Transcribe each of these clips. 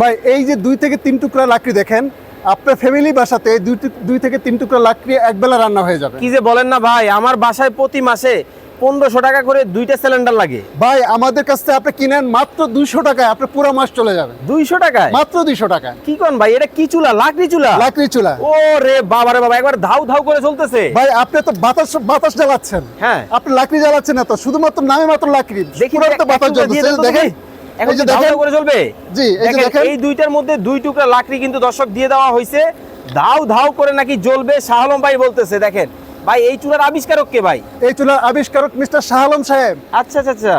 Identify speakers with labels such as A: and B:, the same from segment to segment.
A: ভাই এই যে দুই থেকে তিন টুকরা লাকড়ি দেখেন আপনার ফ্যামিলি বাসাতে দুই দুই থেকে তিন টুকরা লাকড়ি একবেলা রান্না হয়ে যাবে।
B: কি যে বলেন না ভাই আমার বাসায় প্রতি মাসে পনেরোশো টাকা করে দুইটা সিলিন্ডার লাগে।
A: ভাই আমাদের কাছ থেকে আপনি কিনেন মাত্র দুইশো টাকায় আপনার পুরো মাস চলে যাবে।
B: দুইশো টাকায়?
A: মাত্র দুইশো টাকা
B: কি কোন ভাই এটা কি চুলা? লাকড়ি চুলা?
A: লাকড়ি চুলা।
B: ও রে বাবা রে বাবা একবার ধাউ ধাউ করে চলতেছে।
A: ভাই আপনি তো বাতাস বাতাস জ্বালাচ্ছেন।
B: হ্যাঁ।
A: আপনি লাকড়ি জ্বালাচ্ছেন না তো শুধুমাত্র নামে মাত্র লাকড়ি।
B: দেখি
A: বাতাস
B: তো
A: দেখেন।
B: দেখি। এখন
A: যে দেখেন
B: করে চলবে?
A: জি এই যে
B: দেখেন
A: দেখেন
B: এই দুইটার মধ্যে দুই টুকরা লাকড়ি কিন্তু দর্শক দিয়ে দেওয়া হয়েছে ধাউ ধাউ করে নাকি জ্বলবে শাহ ভাই বলতেছে দেখেন। ভাই এই চুলার আবিষ্কারক কে ভাই?
A: এই চুলার আবিষ্কারক মিস্টার শাহ সাহেব।
B: আচ্ছা আচ্ছা আচ্ছা।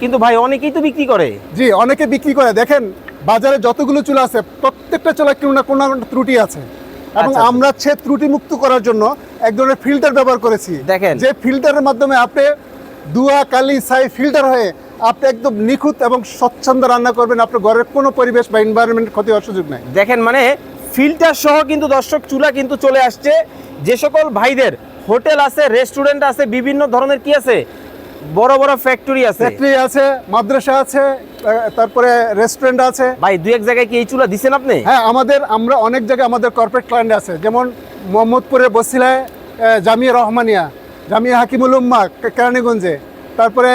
B: কিন্তু ভাই অনেকেই তো বিক্রি করে।
A: জি অনেকে বিক্রি করে। দেখেন বাজারে যতগুলো চুলা আছে প্রত্যেকটা চুলা কোনো না কোনো ত্রুটি আছে। এবং। আমরা সে ত্রুটি মুক্ত করার জন্য এক ধরনের ফিল্টার ব্যবহার করেছি।
B: দেখেন।
A: যে ফিল্টারের মাধ্যমে আপনি দুয়া কালি ছাই ফিল্টার হয়ে আপনি একদম নিখুঁত এবং স্বচ্ছন্দ রান্না করবেন আপনার ঘরের কোনো পরিবেশ বা এনভায়রনমেন্ট ক্ষতি হওয়ার সুযোগ নাই।
B: দেখেন মানে ফিল্টার সহ কিন্তু দর্শক চুলা কিন্তু চলে আসছে। যে সকল ভাইদের হোটেল আছে রেস্টুরেন্ট আছে বিভিন্ন ধরনের কি আছে? বড় বড় ফ্যাক্টরি আছে।
A: ফ্যাক্টরি আছে মাদ্রাসা আছে তারপরে রেস্টুরেন্ট আছে।
B: ভাই দুই এক জায়গায় কি এই চুলা দিছেন আপনি?
A: হ্যাঁ আমাদের আমরা অনেক জায়গায় আমাদের কর্পোরেট ক্লায়েন্ট আছে। যেমন মোহাম্মদপুরের বসিলায় জামিয়া রহমানিয়া জামিয়া হাকিমুল উম্মা কেরানীগঞ্জে। তারপরে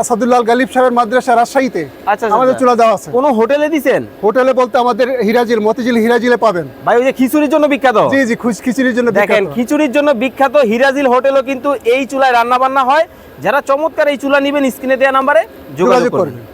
A: আসাদুল্লাহ গালিব সাহেবের মাদ্রাসা রাজশাহীতে
B: আচ্ছা, আচ্ছা,
A: আমাদের
B: আচ্ছা।
A: চুলা দেওয়া আছে।
B: কোনো হোটেলে দিছেন?
A: হোটেলে বলতে আমাদের হিরাজিল মতিঝিল হিরাজিলে পাবেন।
B: ভাই ওই যে খিচুড়ির জন্য বিখ্যাত?
A: জি জি খিচুড়ির জন্য
B: দেখেন খিচুড়ির জন্য বিখ্যাত হিরাজিল হোটেলও কিন্তু এই চুলায় রান্না বান্না হয়। যারা চমৎকার এই চুলা নিবেন স্ক্রিনে দেওয়া নাম্বারে যোগাযোগ
A: করবেন।